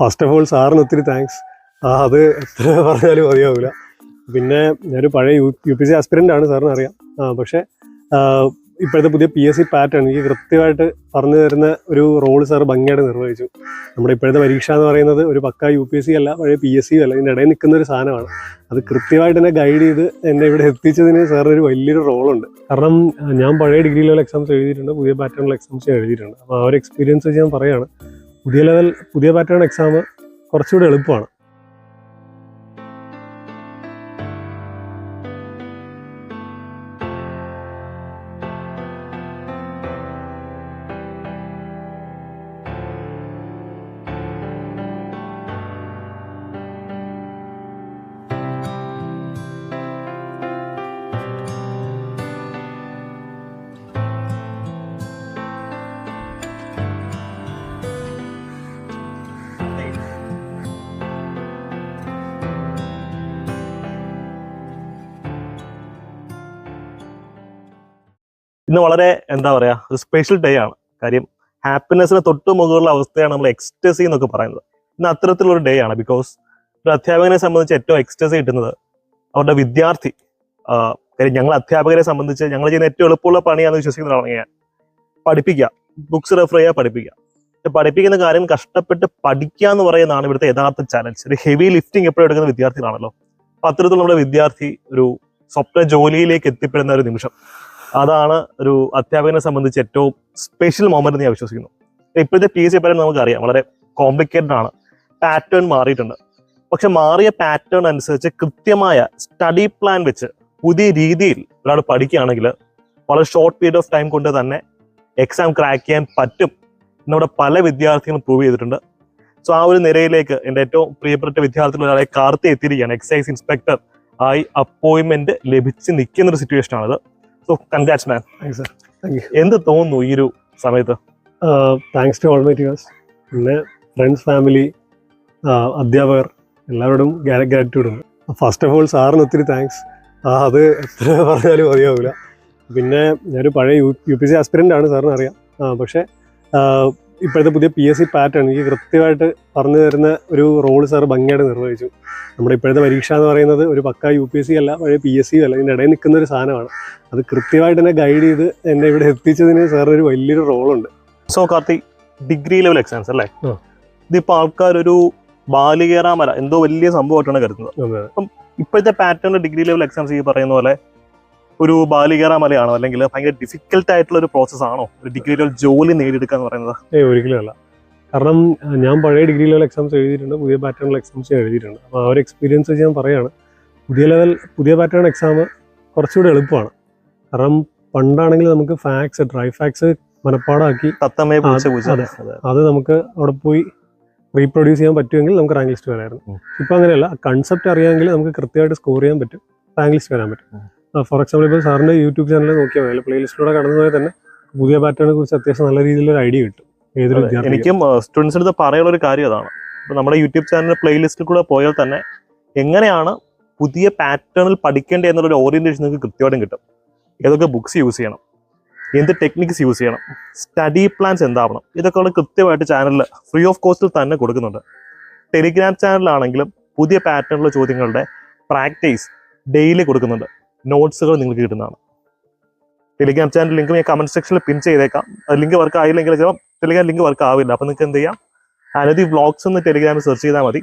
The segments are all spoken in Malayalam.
ഫസ്റ്റ് ഓഫ് ഓൾ സാറിന് ഒത്തിരി താങ്ക്സ് ആ അത് എത്ര പറഞ്ഞാലും മതിയാവില്ല പിന്നെ ഞാനൊരു പഴയ U U P C aspirant ആണ് സാറിന് അറിയാം. പക്ഷേ ഇപ്പോഴത്തെ പുതിയ പി എസ് സി പാറ്റേൺ എനിക്ക് കൃത്യമായിട്ട് പറഞ്ഞു തരുന്ന ഒരു റോൾ സാർ ഭംഗിയായിട്ട് നിർവഹിച്ചു. നമ്മുടെ ഇപ്പോഴത്തെ പരീക്ഷ എന്ന് പറയുന്നത് ഒരു പക്ക യു പി എസ് സി അല്ല പഴയ പി എസ് സി അല്ല ഇതിന്റെ ഇടയിൽ നിൽക്കുന്ന ഒരു സാധനമാണ്. അത് കൃത്യമായിട്ട് എന്നെ ഗൈഡ് ചെയ്ത് എന്നെ ഇവിടെ എത്തിച്ചതിന് സാറിന് ഒരു വലിയൊരു റോളുണ്ട് കാരണം ഞാൻ പഴയ ഡിഗ്രി ലെവൽ എക്സാംസ് എഴുതിയിട്ടുണ്ട് പുതിയ പാറ്റേണിൽ എക്സാംസ് എഴുതിയിട്ടുണ്ട്. അപ്പോൾ ആ ഒരു എക്സ്പീരിയൻസ് വെച്ച് ഞാൻ പറയുകയാണ് പുതിയ ലെവൽ പുതിയ പാറ്റേൺ എക്സാം കുറച്ചുകൂടി എളുപ്പമാണ്. ഇന്ന് വളരെ എന്താ പറയാ ഒരു സ്പെഷ്യൽ ഡേ ആണ്. കാര്യം ഹാപ്പിനെസ്സിന് തൊട്ട് മുകളിലുള്ള അവസ്ഥയാണ് നമ്മൾ എക്സ്റ്റസി എന്നൊക്കെ പറയുന്നത്. ഇന്ന് അത്തരത്തിലുള്ള ഡേ ആണ് ബിക്കോസ് ഒരു അധ്യാപകനെ സംബന്ധിച്ച് ഏറ്റവും എക്സ്റ്റസി കിട്ടുന്നത് അവരുടെ വിദ്യാർത്ഥി. കാര്യം ഞങ്ങൾ അധ്യാപകരെ സംബന്ധിച്ച് ഞങ്ങൾ ചെയ്യുന്ന ഏറ്റവും എളുപ്പമുള്ള പണിയാണെന്ന് വിശ്വസിക്കുന്ന ഞാൻ. പഠിപ്പിക്കുക. ബുക്സ് റെഫർ ചെയ്യുക പഠിപ്പിക്കുക. പഠിപ്പിക്കുന്ന കാര്യം കഷ്ടപ്പെട്ട് പഠിക്കുക എന്ന് പറയുന്നതാണ് ഇവിടുത്തെ യഥാർത്ഥ ചാലഞ്ച് ഒരു ഹെവി ലിഫ്റ്റിംഗ് എപ്പോഴും എടുക്കുന്ന വിദ്യാർത്ഥികളാണല്ലോ. അപ്പൊ അത്തരത്തിൽ നമ്മുടെ വിദ്യാർത്ഥി ഒരു സ്വപ്ന ജോലിയിലേക്ക് എത്തിപ്പെടുന്ന ഒരു നിമിഷം. അതാണ് ഒരു അധ്യാപകനെ സംബന്ധിച്ച് ഏറ്റവും സ്പെഷ്യൽ മൊമെന്റ് ഞാൻ വിശ്വസിക്കുന്നു. ഇപ്പോഴത്തെ പി എസ് സി പരം നമുക്കറിയാം. വളരെ കോംപ്ലിക്കേറ്റഡ് ആണ്. പാറ്റേൺ മാറിയിട്ടുണ്ട്. പക്ഷെ മാറിയ പാറ്റേൺ അനുസരിച്ച് കൃത്യമായ സ്റ്റഡി പ്ലാൻ വെച്ച് പുതിയ രീതിയിൽ ഒരാൾ പഠിക്കുകയാണെങ്കിൽ വളരെ ഷോർട്ട് പീരീഡ് ഓഫ് ടൈം കൊണ്ട് തന്നെ എക്സാം ക്രാക്ക് ചെയ്യാൻ പറ്റും നമ്മുടെ പല വിദ്യാർത്ഥികളും പ്രൂവ് ചെയ്തിട്ടുണ്ട്. സോ ആ ഒരു നിരയിലേക്ക് എന്റെ ഏറ്റവും പ്രിയപ്പെട്ട വിദ്യാർത്ഥികൾ ഒരാളെ കാർത്തി എത്തിയിരിക്കുകയാണ്. എക്സൈസ് ഇൻസ്പെക്ടർ ആയി അപ്പോയിൻമെന്റ് ലഭിച്ച് നിൽക്കുന്ന ഒരു സിറ്റുവേഷൻ ആണിത്. Congrats man thanks sir thank you എന്ത് തോന്നുന്നു ഈ ഒരു സമയത്ത്? Thanks to all my teachers പിന്നെ ഫ്രണ്ട്സ് ഫാമിലി അധ്യാപകർ എല്ലാവരോടും ഗ്രാറ്റിറ്റ്യൂഡ് ഉണ്ട്. ഫസ്റ്റ് ഓഫ് ഓൾ സാറിന് ഒത്തിരി താങ്ക്സ് അത് എത്ര പറഞ്ഞാലും മതിയാവില്ല പിന്നെ ഞാനൊരു പഴയ U U P C aspirant ആണ് സാറിന് അറിയാം. പക്ഷേ ഇപ്പോഴത്തെ പുതിയ പി എസ് സി പാറ്റേൺ എനിക്ക് കൃത്യമായിട്ട് പറഞ്ഞു തരുന്ന ഒരു റോൾ സാർ ഭംഗിയായിട്ട് നിർവഹിച്ചു. നമ്മുടെ ഇപ്പോഴത്തെ പരീക്ഷ എന്ന് പറയുന്നത് ഒരു പക്ക യു പി എസ് സി അല്ല പഴയ പി എസ് സി അല്ല. ഇതിന്റെ ഇടയിൽ നിൽക്കുന്ന ഒരു സാധനമാണ്. അത് കൃത്യമായിട്ട് എന്നെ ഗൈഡ് ചെയ്ത് എന്നെ ഇവിടെ എത്തിച്ചതിന് സാറിന് ഒരു വലിയൊരു റോളുണ്ട് so Karthi degree level exams അല്ലേ? ഇതിപ്പോൾ ആൾക്കാരൊരു ആൾക്കാർ ഒരു ബാലികേറാമല എന്തോ വലിയ സംഭവമായിട്ടാണ് കരുതുന്നത്. അപ്പം ഇപ്പോഴത്തെ പാറ്റേൺ ഡിഗ്രി ലെവൽ എക്സാംസ് ഈ പറയുന്ന പോലെ ഒരു ബാലികേറ മലയാണോ? അല്ലെങ്കിൽ ഭയങ്കര ഡിഫിക്കൽട്ട് ആയിട്ടുള്ള ഒരു പ്രോസസ് ആണോ? ഒരു ഡിഗ്രി ലെവൽ ജോലി നേടിയെടുക്കുക എന്ന് പറയുന്നത്? ഏ ഒരിക്കലും അല്ല. കാരണം ഞാൻ പഴയ ഡിഗ്രി ലെവൽ എക്സാംസ് എഴുതിയിട്ടുണ്ട് പുതിയ പാറ്റേണിൽ എക്സാംസ് എഴുതിയിട്ടുണ്ട്. അപ്പോൾ ആ ഒരു എക്സ്പീരിയൻസ് വെച്ച് ഞാൻ പറയുകയാണ് പുതിയ ലെവൽ പുതിയ പാറ്റേൺ എക്സാം കുറച്ചുകൂടി എളുപ്പമാണ്. കാരണം പണ്ടാണെങ്കിൽ നമുക്ക് ഫാക്സ് ഡ്രൈ ഫാക്സ് മനപ്പാടാക്കി അത്. നമുക്ക് അവിടെ പോയി റീപ്രൊഡ്യൂസ് ചെയ്യാൻ പറ്റുമെങ്കിൽ നമുക്ക് റാങ്ക് ലിസ്റ്റ് വരായിരുന്നു. ഇപ്പം അങ്ങനെയല്ല. കൺസെപ്റ്റ് അറിയാമെങ്കിൽ നമുക്ക് കൃത്യമായിട്ട് സ്കോർ ചെയ്യാൻ പറ്റും. റാങ്ക് ലിസ്റ്റ് വരാൻ പറ്റും. ഫോർ എക്സാമ്പിൾ ഇപ്പോൾ സാറിന്റെ യൂട്യൂബ് ചാനൽ നോക്കിയാൽ മതി. പ്ലേ ലിസ്റ്റിലൂടെ കടന്നു പോയാൽ തന്നെ പുതിയ പാറ്റേണിനെ കുറിച്ച് അത്യാവശ്യം നല്ല രീതിയിലൊരു ഐഡിയ കിട്ടും. ഏതൊരു എനിക്കും സ്റ്റുഡൻസിന് അടുത്ത് പറയാനുള്ള ഒരു കാര്യം അതാണ്. ഇപ്പോൾ നമ്മുടെ യൂട്യൂബ് ചാനലിന്റെ പ്ലേലിസ്റ്റിൽ കൂടെ പോയാൽ തന്നെ എങ്ങനെയാണ് പുതിയ പാറ്റേണിൽ പഠിക്കേണ്ടത് എന്നുള്ളൊരു ഓറിയന്റേഷൻ നിങ്ങൾക്ക് കൃത്യമായിട്ടും കിട്ടും. ഏതൊക്കെ ബുക്സ് യൂസ് ചെയ്യണം? എന്ത് ടെക്നിക്സ് യൂസ് ചെയ്യണം? സ്റ്റഡി പ്ലാൻസ് എന്താവണം? ഇതൊക്കെ ഉള്ള കൃത്യമായിട്ട് ചാനലിൽ ഫ്രീ ഓഫ് കോസ്റ്റിൽ തന്നെ കൊടുക്കുന്നുണ്ട്. ടെലിഗ്രാം ചാനലിലാണെങ്കിലും പുതിയ പാറ്റേണിലുള്ള ചോദ്യങ്ങളുടെ പ്രാക്ടീസ് ഡെയിലി കൊടുക്കുന്നുണ്ട്. നോട്ട്സുകൾ നിങ്ങൾക്ക് കിട്ടുന്നതാണ്. ടെലിഗ്രാം ചാനൽ ലിങ്ക് ഞാൻ കമന്റ് സെക്ഷനിൽ പിൻ ചെയ്തേക്കാം. ലിങ്ക് വർക്ക് ആയില്ലെങ്കിൽ ചിലപ്പോൾ ടെലിഗ്രാം ലിങ്ക് വർക്ക് ആവില്ല. അപ്പൊ നിങ്ങൾക്ക് എന്ത് ചെയ്യാം? അനധി വ്ളോഗ്സ് എന്ന് ടെലിഗ്രാമിൽ സെർച്ച് ചെയ്താൽ മതി.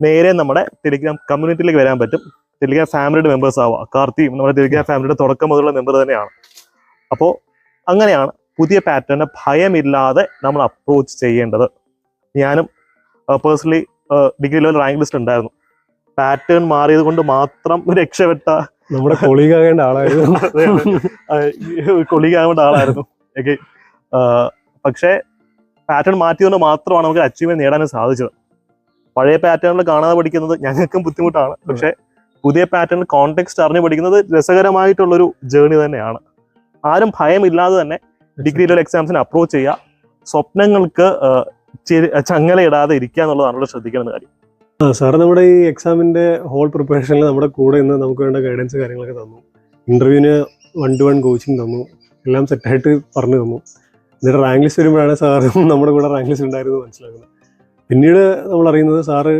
നേരെ നമ്മുടെ ടെലിഗ്രാം കമ്മ്യൂണിറ്റിയിലേക്ക് വരാൻ പറ്റും. ടെലിഗ്രാം ഫാമിലിയുടെ മെമ്പേഴ്സ് ആവുക. കാർത്തിയും നമ്മുടെ ടെലിഗ്രാം ഫാമിലിയുടെ തുടക്കം മുതലുള്ള മെമ്പർ തന്നെയാണ്. അപ്പോൾ അങ്ങനെയാണ് പുതിയ പാറ്റേണിനെ ഭയമില്ലാതെ നമ്മൾ അപ്രോച്ച് ചെയ്യേണ്ടത്. ഞാനും personally degree level rank list ഉണ്ടായിരുന്നു. പാറ്റേൺ മാറിയത് കൊണ്ട് മാത്രം രക്ഷപ്പെട്ട നമ്മുടെ കൊളീഗ് ആകേണ്ട ആളായിരുന്നു കൊളീഗ് ആവേണ്ട ആളായിരുന്നു. ഓക്കെ. പക്ഷേ പാറ്റേൺ മാറ്റിയതുകൊണ്ട് മാത്രമാണ് നമുക്ക് അച്ചീവ്മെന്റ് നേടാനും സാധിച്ചത്. പഴയ പാറ്റേണിൽ കാണാതെ പഠിക്കുന്നത് ഞങ്ങൾക്കും ബുദ്ധിമുട്ടാണ്. പക്ഷേ പുതിയ പാറ്റേൺ കോണ്ടെക്സ്റ്റ് അറിഞ്ഞ് പഠിക്കുന്നത് രസകരമായിട്ടുള്ളൊരു ജേണി തന്നെയാണ്. ആരും ഭയമില്ലാതെ തന്നെ ഡിഗ്രി ലെവൽ എക്സാംസിന് അപ്രോച്ച് ചെയ്യുക. സ്വപ്നങ്ങൾക്ക് ചങ്ങലയിടാതെ ഇരിക്കുക എന്നുള്ളതാണല്ലോ ശ്രദ്ധിക്കേണ്ട കാര്യം. ആ സാർ നമ്മുടെ ഈ എക്സാമിന്റെ ഹോൾ പ്രിപ്പറേഷനിൽ നമ്മുടെ കൂടെ ഇന്ന് നമുക്ക് വേണ്ട ഗൈഡൻസ് കാര്യങ്ങളൊക്കെ തന്നു. ഇന്റർവ്യൂവിന് വൺ ടു വൺ കോച്ചിങ് തന്നു. എല്ലാം സെറ്റായിട്ട് പറഞ്ഞു തന്നു. എന്നിട്ട് റാങ്ക് ലിസ്റ്റ് വരുമ്പോഴാണ് സാറും നമ്മുടെ കൂടെ റാങ്ക് ലിസ്റ്റ് ഉണ്ടായിരുന്നു മനസ്സിലാക്കുന്നത്. പിന്നീട് നമ്മൾ അറിയുന്നത് സാറ്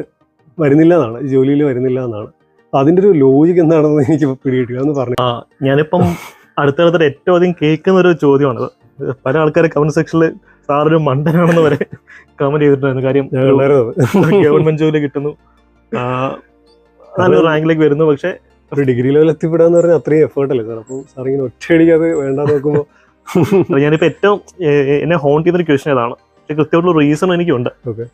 വരുന്നില്ല എന്നാണ്. ജോലിയിൽ വരുന്നില്ല എന്നാണ്. അതിന്റെ ഒരു ലോജിക് എന്താണെന്ന് എനിക്ക് പിടികിട്ടില്ല എന്ന് പറഞ്ഞു. ഞാനിപ്പം അടുത്തടുത്ത ഏറ്റവും അധികം കേൾക്കുന്ന ഒരു ചോദ്യമാണത്. പല ആൾക്കാർ കമന്റ് സെക്ഷനിൽ സാറൊരു മണ്ടനാണെന്ന് വരെ കമന്റ് ചെയ്തിട്ടുണ്ടായിരുന്നു. കാര്യം ഗവൺമെന്റ് ജോലി കിട്ടുന്നു. നല്ലൊരു റാങ്കിലേക്ക് വരുന്നു. പക്ഷെ ഒരു ഡിഗ്രി ലെവൽ എത്തിപ്പെടാന്ന് പറഞ്ഞാൽ അത്രയും എഫേർട്ട് അല്ലേ സാർ അപ്പം സാർ ഇങ്ങനെ ഒറ്റയടിക്ക് അത് വേണ്ട നോക്കുമ്പോൾ ഞാനിപ്പോൾ ഏറ്റവും എന്നെ ഹോൺ ചെയ്യുന്ന ഒരു ക്വസ്റ്റൻ അതാണ് കൃത്യമായിട്ടുള്ള റീസൺ എനിക്കുണ്ട്. ഓക്കെ.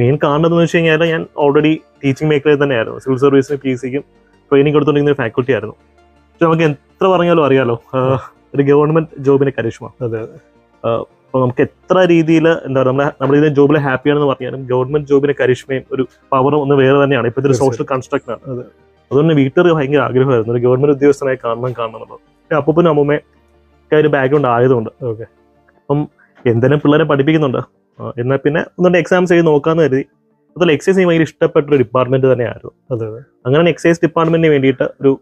മെയിൻ കാരണം എന്ന് വെച്ച് കഴിഞ്ഞാൽ ഞാൻ ഓൾറെഡി ടീച്ചിങ് മേഖലയിൽ തന്നെയായിരുന്നു. സിവിൽ സർവീസിന് പി സിക്കും ട്രെയിനിങ് കൊടുത്തുകൊണ്ടിരുന്ന ഒരു ഫാക്കൽറ്റി ആയിരുന്നു. പക്ഷെ നമുക്ക് എത്ര പറഞ്ഞാലും അറിയാലോ ഒരു ഗവൺമെന്റ് ജോബിന്റെ കരിഷ്മ. അതെ. അപ്പോൾ നമുക്ക് എത്ര രീതിയിൽ എന്താ പറയുക നമ്മളെ നമ്മുടെ ഇതിന്റെ ജോബിൽ ഹാപ്പിയാണെന്ന് പറഞ്ഞാലും ഗവൺമെന്റ് ജോബിന്റെ കരിഷ്മയും ഒരു പവറും ഒന്ന് വേറെ തന്നെയാണ്. ഇപ്പൊ ഇതൊരു സോഷ്യൽ കൺസ്ട്രക്ട് ആണ്. അതുകൊണ്ട് വീട്ടുകാർ ഭയങ്കര ആഗ്രഹമായിരുന്നു. ഒരു ഗവൺമെന്റ് ഉദ്യോഗസ്ഥനായി കാണണം കാണണം. എന്നുള്ളത് അപ്പൂപ്പനും അമ്മൂമ്മയൊക്കെ ഒരു ബാക്ക്ഗ്രൗണ്ട് ആയതുകൊണ്ട്. ഓക്കെ. അപ്പം എന്തെങ്കിലും പിള്ളേരെ പഠിപ്പിക്കുന്നുണ്ട്. എന്നാൽ പിന്നെ ഒന്നുകൊണ്ട് എക്സാംസ് ചെയ്ത് നോക്കാന്ന് കരുതി. അതുപോലെ എക്സൈസ് ഭയങ്കര ഇഷ്ടപ്പെട്ട ഒരു ഡിപ്പാർട്ട്മെന്റ് തന്നെയായിരുന്നു അങ്ങനെ എക്സൈസ് ഡിപ്പാർട്ട്മെന്റിന് വേണ്ടിയിട്ട് ഒരു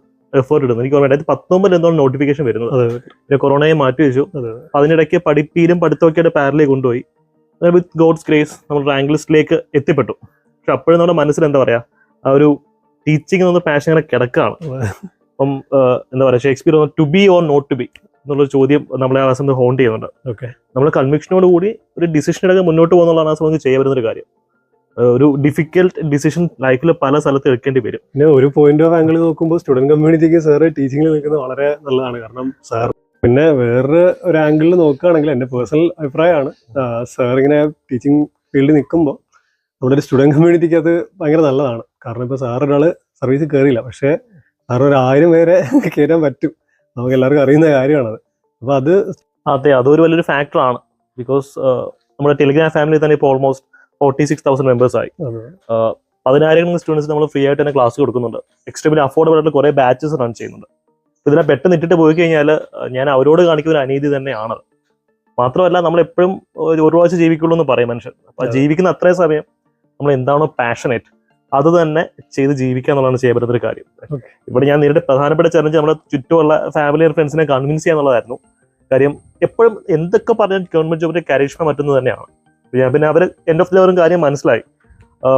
എഫേർട്ട് ഇടുന്നത് എനിക്ക് രണ്ടായിരത്തി പത്തൊമ്പതിൽ എന്തോ നോട്ടിഫിക്കേഷൻ വരുന്നത്. പിന്നെ കൊറോണയെ മാറ്റി വെച്ചു. അതെ അതിനിടയ്ക്ക് പഠിപ്പിയിലും പഠിത്തമൊക്കെ ആയിട്ട് പാരലേക്ക് കൊണ്ടുപോയി. വിത്ത് ഗോഡ്സ് ഗ്രേസ് നമ്മൾ റാങ്ക് ലിസ്റ്റിലേക്ക് എത്തിപ്പെട്ടു. പക്ഷെ അപ്പോഴും നമ്മുടെ മനസ്സിൽ എന്താ പറയാ? ആ ഒരു ടീച്ചിങ് എന്ന പാഷൻ ഇങ്ങനെ കിടക്കുകയാണ്. അപ്പം എന്താ പറയാ? Shakespeare to be or not to be എന്നുള്ള ചോദ്യം നമ്മളെ ആ സമയത്ത് ഹോണ്ട് ചെയ്യുന്നുണ്ട്. ഓക്കെ. നമ്മൾ കൺവിക്ഷനോട് കൂടി ഒരു ഡിസിഷൻ എടുക്കാൻ മുന്നോട്ട് പോകുന്നുള്ളതാണ് ആ സമയത്ത് ചെയ്യാൻ പറ്റുന്ന ഒരു കാര്യം. ഒരു ഡിഫിക്കൽട്ട് ഡിസിഷൻ ലൈഫിൽ പല സ്ഥലത്ത് എടുക്കേണ്ടി വരും. പിന്നെ ഒരു പോയിന്റ് ഓഫ് ആംഗിൾ നോക്കുമ്പോൾ സ്റ്റുഡന്റ് കമ്മ്യൂണിറ്റിക്ക് സാർ ടീച്ചിങ്ങിൽ നിൽക്കുന്നത് വളരെ നല്ലതാണ്. കാരണം സാർ പിന്നെ വേറൊരു ഒരു ആംഗിളിൽ നോക്കുകയാണെങ്കിൽ എന്റെ പേഴ്സണൽ അഭിപ്രായമാണ്. സാർ ഇങ്ങനെ ടീച്ചിങ് ഫീൽഡിൽ നിൽക്കുമ്പോൾ നമ്മുടെ ഒരു സ്റ്റുഡന്റ് കമ്മ്യൂണിറ്റിക്ക് അത് ഭയങ്കര നല്ലതാണ്. കാരണം ഇപ്പോൾ സാർ ഒരാൾ സർവീസിൽ കയറിയില്ല പക്ഷേ സാർ ഒരു ആയിരം പേരെ കയറ്റാൻ പറ്റും. നമുക്ക് എല്ലാവർക്കും അറിയുന്ന കാര്യമാണത്. അപ്പോൾ അത് അതെ അതൊരു വലിയൊരു ഫാക്ടറാണ് ബിക്കോസ് നമ്മുടെ ടെലിഗ്രാം ഫാമിലി തന്നെ ഇപ്പോൾ almost forty six thousand members ആയി. പതിനായിരം സ്റ്റുഡൻസ് നമ്മൾ ഫ്രീ ആയിട്ട് തന്നെ ക്ലാസ് കൊടുക്കുന്നുണ്ട്. എക്സ്ട്രീമിലി അഫോർഡബിൾ ആയിട്ട് കുറേ ബാച്ചസ് റൺ ചെയ്യുന്നുണ്ട്. ഇതിനെ പെട്ടെന്ന് ഇട്ടിട്ട് പോയി കഴിഞ്ഞാൽ ഞാൻ അവരോട് കാണിക്കുന്ന ഒരു അനീതി തന്നെയാണ് മാത്രമല്ല നമ്മൾ എപ്പോഴും ഒരു പ്രാവശ്യം ജീവിക്കുള്ളൂ എന്ന് പറയും മനുഷ്യൻ. അപ്പൊ. ജീവിക്കുന്ന അത്രയും സമയം നമ്മൾ എന്താണോ പാഷനേറ്റ് അത് തന്നെ ചെയ്ത് ജീവിക്കുക എന്നുള്ളതാണ് ചെയ്യാൻ പറ്റുന്ന ഒരു കാര്യം. ഇവിടെ ഞാൻ നേരിട്ട് പ്രധാനപ്പെട്ട ചലഞ്ച് നമ്മുടെ ചുറ്റുമുള്ള ഫാമിലി ഫ്രണ്ട്സിനെ കൺവിൻസ് ചെയ്യാന്നുള്ളതായിരുന്നു. കാര്യം എപ്പോഴും എന്തൊക്കെ പറഞ്ഞാൽ ഗവൺമെന്റ് ജോബിന്റെ കരിഷ്മ മറ്റൊന്ന് തന്നെയാണ്. പിന്നെ അവർ എൻഡ് ഓഫ് ലെവറും കാര്യം മനസ്സിലായി.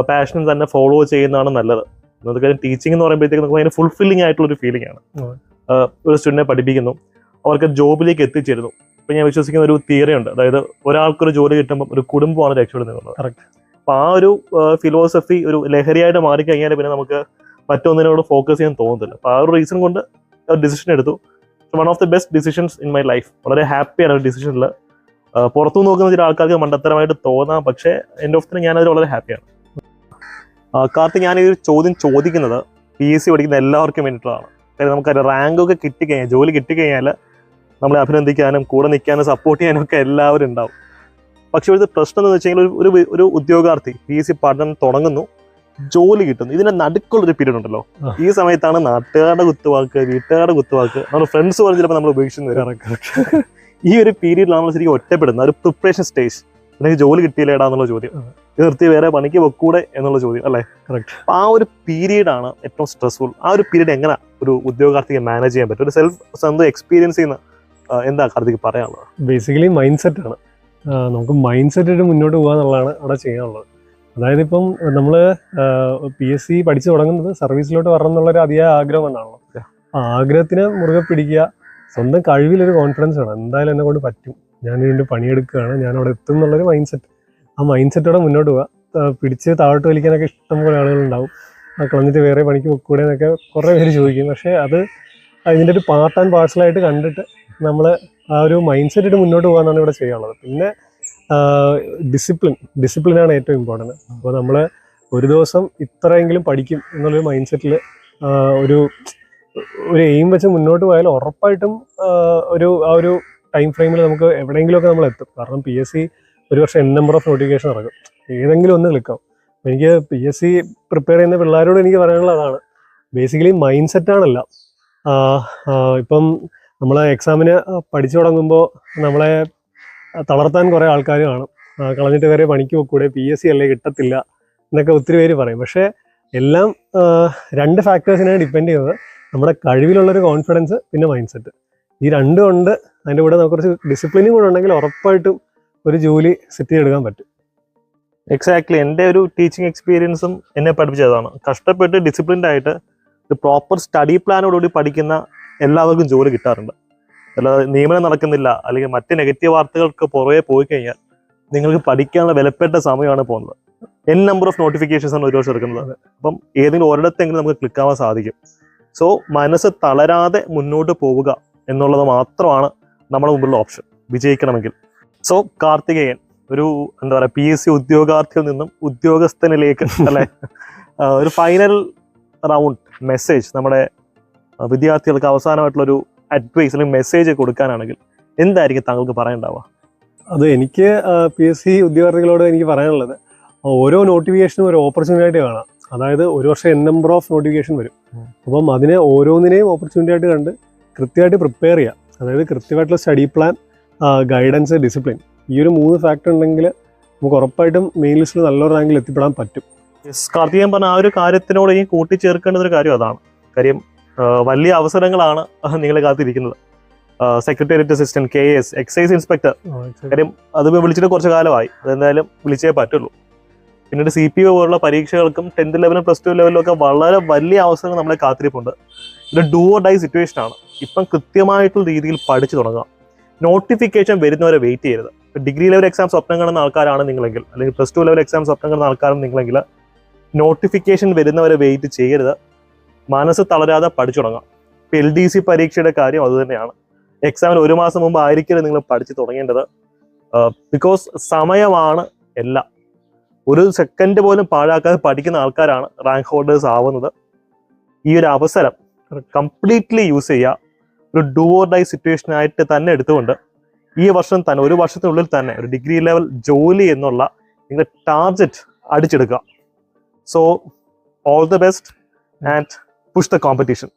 പാഷൻ തന്നെ ഫോളോ ചെയ്യുന്നതാണ് നല്ലത്. കാര്യം ടീച്ചിങ് എന്ന് പറയുമ്പോഴത്തേക്ക് നമുക്ക് അതിന് ഫുൾഫില്ലിംഗ് ആയിട്ടുള്ള ഒരു ഫീലിംഗ് ആണ് ഒരു സ്റ്റുഡന്റിനെ പഠിപ്പിക്കുന്നു. അവർക്ക് ജോബിലേക്ക് എത്തിച്ചേരുന്നു. ഇപ്പൊ ഞാൻ വിശ്വസിക്കുന്ന ഒരു തിയറി ഉണ്ട്. അതായത് ഒരാൾക്കൊരു ജോലി കിട്ടുമ്പോൾ ഒരു കുടുംബമാണ് രക്ഷപ്പെടുന്നത്. അപ്പൊ ആ ഒരു ഫിലോസഫി ഒരു ലഹരിയായിട്ട് മാറിക്കഴിഞ്ഞാൽ പിന്നെ നമുക്ക് മറ്റൊന്നിനോട് ഫോക്കസ് ചെയ്യാൻ തോന്നുന്നില്ല അപ്പൊ ആ ഒരു റീസൺ കൊണ്ട് ഡിസിഷൻ എടുത്തു. One of the best decisions in my life വളരെ ഹാപ്പിയാണ് ഒരു ഡിസിഷനിൽ പുറത്തു നോക്കുന്ന ചില ആൾക്കാർക്ക് മണ്ടത്തരമായിട്ട് തോന്നാം. പക്ഷേ എന്റെ ഓഫ് ഞാൻ അതിൽ വളരെ ഹാപ്പിയാണ് കാർത്തി ഞാൻ ഈ ഒരു ചോദ്യം ചോദിക്കുന്നത് പി എസ് സി പഠിക്കുന്ന എല്ലാവർക്കും വേണ്ടിയിട്ടുള്ളതാണ്. കാര്യം നമുക്കറിയാം റാങ്ക് ഒക്കെ കിട്ടിക്കഴിഞ്ഞാൽ ജോലി കിട്ടിക്കഴിഞ്ഞാൽ നമ്മളെ അഭിനന്ദിക്കാനും കൂടെ നിൽക്കാനും സപ്പോർട്ട് ചെയ്യാനും ഒക്കെ എല്ലാവരും ഉണ്ടാവും. പക്ഷേ ഒരു പ്രശ്നം എന്ന് വെച്ച് കഴിഞ്ഞാൽ ഒരു ഒരു- ഉദ്യോഗാർത്ഥി പി എസ് സി പഠനം തുടങ്ങുന്നു ജോലി കിട്ടുന്നു. ഇതിന്റെ നടുക്കുള്ളൊരു പീരീഡ് ഉണ്ടല്ലോ. ഈ സമയത്താണ് നാട്ടുകാരുടെ കുത്തുവാക്ക് വീട്ടുകാരുടെ കുത്തുവാക്ക്. നമ്മുടെ ഫ്രണ്ട്സ് പറഞ്ഞ് ചിലപ്പോൾ നമ്മൾ ഉപേക്ഷിച്ചു വരാറൊക്കെ. ഈ ഒരു പീരീഡിൽ നമ്മൾ ശരിക്കും ഒറ്റപ്പെടുന്ന ഒരു പ്രിപ്പറേഷൻ സ്റ്റേജ് അല്ലെങ്കിൽ ജോലി കിട്ടിയില്ലേടാ എന്നുള്ള ചോദ്യം. ഇത് നിർത്തി വേറെ പണിക്ക് വെക്കൂടെ എന്നുള്ള ചോദ്യം അല്ലേ? കറക്റ്റ് ആ ഒരു പീരീഡാണ് ഏറ്റവും സ്ട്രെസ്ഫുൾ ആ ഒരു പീരീഡ് എങ്ങനെ ഒരു ഉദ്യോഗാർത്ഥിക്ക് മാനേജ് ചെയ്യാൻ പറ്റും? ഒരു സെൽഫ് സ്വന്തം എക്സ്പീരിയൻസ് ചെയ്യുന്ന എന്താ കാർത്തിക്ക് പറയാനുള്ളത്? ബേസിക്കലി മൈൻഡ് സെറ്റ് ആണ് നമുക്ക് മൈൻഡ് സെറ്റ് ഇട്ട് മുന്നോട്ട് പോകുക എന്നുള്ളതാണ് അവിടെ ചെയ്യാനുള്ളത്. അതായത് ഇപ്പം നമ്മൾ പി എസ് സി പഠിച്ചു തുടങ്ങുന്നത് സർവീസിലോട്ട് വരണം എന്നുള്ളൊരു അതിയായ ആഗ്രഹം എന്നാണല്ലോ. ആഗ്രഹത്തിന് മുറുകെ പിടിക്കുക സ്വന്തം കഴിവിലൊരു കോൺഫിഡൻസ് വേണം. എന്തായാലും എന്നെ കൊണ്ട് പറ്റും. ഞാൻ വീണ്ടും പണിയെടുക്കുകയാണ്. ഞാൻ അവിടെ എത്തും എന്നുള്ളൊരു മൈൻഡ് സെറ്റ് ആ മൈൻഡ് സെറ്റോടെ മുന്നോട്ട് പോവുക ആ, പിടിച്ച് താഴോട്ട് വലിക്കാനൊക്കെ ഇഷ്ടം പോലെ ആളുകളുണ്ടാവും. കളഞ്ഞിട്ട് വേറെ പണിക്ക് പൊക്കൂടെ എന്നൊക്കെ കുറേ പേര് ചോദിക്കും. പക്ഷേ അത് അതിന്റെ ഒരു പാർട്ട് ആൻഡ് പാർസലായിട്ട് കണ്ടിട്ട് നമ്മൾ ആ ഒരു മൈൻഡ് സെറ്റ് ഇട്ട് മുന്നോട്ട് പോകാനാണ് ഇവിടെ ചെയ്യാനുള്ളത്. പിന്നെ ഡിസിപ്ലിൻ ഡിസിപ്ലിനാണ് ഏറ്റവും ഇമ്പോർട്ടന്റ് അപ്പോൾ നമ്മൾ ഒരു ദിവസം ഇത്രയെങ്കിലും പഠിക്കും എന്നുള്ളൊരു മൈൻഡ് സെറ്റിൽ ഒരു ഒരു എയിം വെച്ച് മുന്നോട്ട് പോയാൽ ഉറപ്പായിട്ടും ഒരു ആ ഒരു ടൈം ഫ്രെയിമിൽ നമുക്ക് എവിടെയെങ്കിലുമൊക്കെ നമ്മൾ എത്തും. കാരണം പി എസ് സി ഒരു വർഷം എൻ നമ്പർ ഓഫ് നോട്ടിഫിക്കേഷൻ ഇറങ്ങും ഏതെങ്കിലും ഒന്ന് ക്ലിക്കാവും എനിക്ക് പി എസ് സി പ്രിപ്പയർ ചെയ്യുന്ന പിള്ളേരോട് എനിക്ക് പറയാനുള്ള അതാണ്. ബേസിക്കലി മൈൻഡ് സെറ്റാണല്ല ഇപ്പം നമ്മൾ എക്സാമിന് പഠിച്ചു തുടങ്ങുമ്പോൾ നമ്മളെ തളർത്താൻ കുറേ ആൾക്കാർ കാണും. കളഞ്ഞിട്ട് വരെ പണിക്ക് പോക്കൂടെ പി എസ് സി അല്ലേ കിട്ടത്തില്ല എന്നൊക്കെ ഒത്തിരി പേര് പറയും. പക്ഷേ എല്ലാം രണ്ട് ഫാക്ടേഴ്സിനെ ഡിപ്പെൻഡ് ചെയ്യുന്നത് നമ്മുടെ കഴിവിലുള്ളൊരു കോൺഫിഡൻസ് പിന്നെ മൈൻഡ് സെറ്റ് ഈ രണ്ടും ഉണ്ട്. അതിന്റെ കൂടെ നമുക്ക് കുറച്ച് ഡിസിപ്ലിനും കൂടെ ഉണ്ടെങ്കിൽ ഉറപ്പായിട്ടും ഒരു ജോലി സെറ്റ് ചെയ്തെടുക്കാൻ പറ്റും. എക്സാക്ട്ലി എന്റെ ഒരു ടീച്ചിങ് എക്സ്പീരിയൻസും എന്നെ പഠിപ്പിച്ചതാണ്. കഷ്ടപ്പെട്ട് ഡിസിപ്ലിൻഡ് ആയിട്ട് ഒരു പ്രോപ്പർ സ്റ്റഡി പ്ലാനോടുകൂടി പഠിക്കുന്ന എല്ലാവർക്കും ജോലി കിട്ടാറുണ്ട്. അല്ലാതെ നിയമനം നടക്കുന്നില്ല. അല്ലെങ്കിൽ മറ്റ് നെഗറ്റീവ് വാർത്തകൾക്ക് പുറകെ പോയി കഴിഞ്ഞാൽ നിങ്ങൾക്ക് പഠിക്കാനുള്ള വിലപ്പെട്ട സമയമാണ് പോകുന്നത്. എൻ നമ്പർ ഓഫ് നോട്ടിഫിക്കേഷൻസ് ആണ് ഒരു വർഷം എടുക്കുന്നത് അപ്പം ഏതെങ്കിലും ഒരിടത്തെങ്കിലും നമുക്ക് ക്ലിക്ക് ആവാൻ സാധിക്കും. സോ മനസ്സ് തളരാതെ മുന്നോട്ട് പോവുക എന്നുള്ളത് മാത്രമാണ് നമ്മുടെ മുമ്പിലുള്ള ഓപ്ഷൻ വിജയിക്കണമെങ്കിൽ. സോ കാർത്തികേയൻ ഒരു എന്താ പറയുക പി എസ് സി ഉദ്യോഗാർത്ഥിയിൽ നിന്നും ഉദ്യോഗസ്ഥനിലേക്ക് അല്ലെ? ഒരു ഫൈനൽ റൗണ്ട് മെസ്സേജ് നമ്മുടെ വിദ്യാർത്ഥികൾക്ക് അവസാനമായിട്ടുള്ളൊരു അഡ്വൈസ് അല്ലെങ്കിൽ മെസ്സേജ് കൊടുക്കാനാണെങ്കിൽ എന്തായിരിക്കും താങ്കൾക്ക് പറയണ്ടാവുക അത് എനിക്ക് പി എസ് സി ഉദ്യോഗാർത്ഥികളോട് എനിക്ക് പറയാനുള്ളത് ഓരോ നോട്ടിഫിക്കേഷനും ഒരു ഓപ്പർച്യൂണിറ്റി ആണ് കാണാം. അതായത് ഒരു വർഷം എൻ നമ്പർ ഓഫ് നോട്ടിഫിക്കേഷൻ വരും. അപ്പം അതിനെ ഓരോന്നിനെയും ഓപ്പർച്യൂണിറ്റി ആയിട്ട് കണ്ട് കൃത്യമായിട്ട് പ്രിപ്പയർ ചെയ്യുക അതായത് കൃത്യമായിട്ടുള്ള സ്റ്റഡി പ്ലാൻ ഗൈഡൻസ് ഡിസിപ്ലിൻ ഈ ഒരു മൂന്ന് ഫാക്ടർ ഉണ്ടെങ്കിൽ നമുക്ക് ഉറപ്പായിട്ടും മെയിൻ ലിസ്റ്റിൽ നല്ലൊരു റാങ്കിൽ എത്തിപ്പെടാൻ പറ്റും. യെസ് കാർത്തികൻ പറഞ്ഞ ആ ഒരു കാര്യത്തിനോട് ഇനി കൂട്ടിച്ചേർക്കേണ്ട ഒരു കാര്യം അതാണ്. കാര്യം വലിയ അവസരങ്ങളാണ് നിങ്ങളെ കാത്തിരിക്കുന്നത്. Secretariat assistant K S excise inspector കാര്യം അത് വിളിച്ചിട്ട് കുറച്ച് കാലമായി. അതെന്തായാലും വിളിച്ചേ പറ്റുള്ളൂ. പിന്നീട് സി പി ഒ പോലുള്ള പരീക്ഷകൾക്കും ടെൻത്ത് ലെവലും പ്ലസ് ടു ലെവലിലും ഒക്കെ വളരെ വലിയ അവസരങ്ങൾ നമ്മളെ കാത്തിരിപ്പുണ്ട്. ഇത് ഡൂ ഓർ ഡൈ സിറ്റുവേഷൻ ആണ്. ഇപ്പം കൃത്യമായിട്ടുള്ള രീതിയിൽ പഠിച്ചു തുടങ്ങുക നോട്ടിഫിക്കേഷൻ വരുന്നവരെ വെയിറ്റ് ചെയ്യരുത്. ഡിഗ്രി ലെവൽ എക്സാം സ്വപ്നം കാണുന്ന ആൾക്കാരാണ് നിങ്ങളെങ്കിൽ അല്ലെങ്കിൽ പ്ലസ് ടു ലെവൽ എക്സാം സ്വപ്നം കാണുന്ന ആൾക്കാരാണ് നിങ്ങളെങ്കിൽ നോട്ടിഫിക്കേഷൻ വരുന്നവരെ വെയിറ്റ് ചെയ്യരുത്. മനസ്സ് തളരാതെ പഠിച്ചു തുടങ്ങാം. ഇപ്പം എൽ ഡി സി പരീക്ഷയുടെ കാര്യം അതുതന്നെയാണ് എക്സാമിന് ഒരു മാസം മുമ്പ് ആയിരിക്കരുത് നിങ്ങൾ പഠിച്ചു തുടങ്ങേണ്ടത്. ബിക്കോസ് സമയമാണ് എല്ലാം. ഒരു സെക്കൻഡ് പോലും പാഴാക്കാതെ പഠിക്കുന്ന ആൾക്കാരാണ് റാങ്ക് ഹോൾഡേഴ്സ് ആവുന്നത്. ഈ ഒരു അവസരം കംപ്ലീറ്റ്ലി യൂസ് ചെയ്യുക. ഒരു ഡു ഓർ ഡൈ സിറ്റുവേഷൻ ആയിട്ട് തന്നെ എടുത്തുകൊണ്ട് ഈ വർഷം തന്നെ ഒരു വർഷത്തിനുള്ളിൽ തന്നെ ഒരു ഡിഗ്രി ലെവൽ ജോലി എന്നുള്ള നിങ്ങളുടെ ടാർഗറ്റ് അടിച്ചെടുക്കുക. So all the best and push the competition